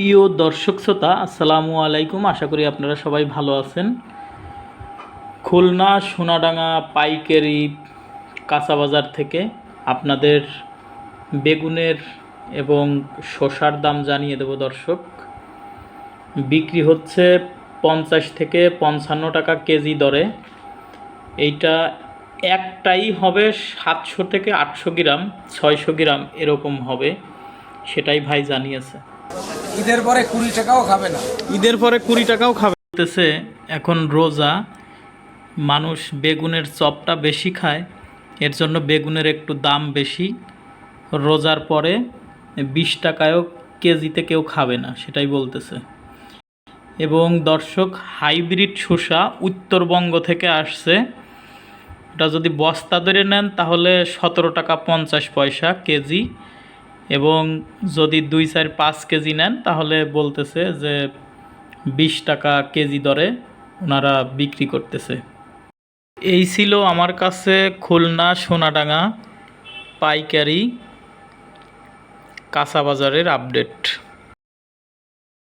প্রিয় দর্শক শ্রোতা, আসসালামু আলাইকুম। আশা করি আপনারা সবাই ভালো আছেন। খুলনা সোনাডাঙ্গা পাইকারি কাঁচা বাজার থেকে আপনাদের বেগুনের এবং শসার দাম জানিয়ে দেব দর্শক। বিক্রি হচ্ছে পঞ্চাশ থেকে পঞ্চান্ন টাকা কেজি দরে। এইটা একটাই হবে সাতশো থেকে আটশো গ্রাম, ছয়শো গ্রাম এরকম হবে, সেটাই ভাই জানিয়েছে। ঈদের পরে কুড়ি টাকাও খাবে না। ঈদের পরে কুড়ি টাকাও খাবে। এখন রোজা, মানুষ বেগুনের চপটা বেশি খায়, এর জন্য বেগুনের একটু দাম বেশি। রোজার পরে বিশ টাকায়ও কেজিতে কেউ খাবে না, সেটাই বলতেছে। এবং দর্শক, হাইব্রিড শসা উত্তরবঙ্গ থেকে আসছে। এটা যদি বস্তা ধরে নেন, তাহলে সতেরো টাকা পঞ্চাশ পয়সা কেজি। এবং যদি দুই চার পাঁচ কেজি নেন, তাহলে বলতেছে যে বিশ টাকা কেজি দরে ওনারা বিক্রি করতেছে। এই ছিল আমার কাছে খুলনা সোনাডাঙ্গা পাইকারি কাঁচা বাজারের আপডেট।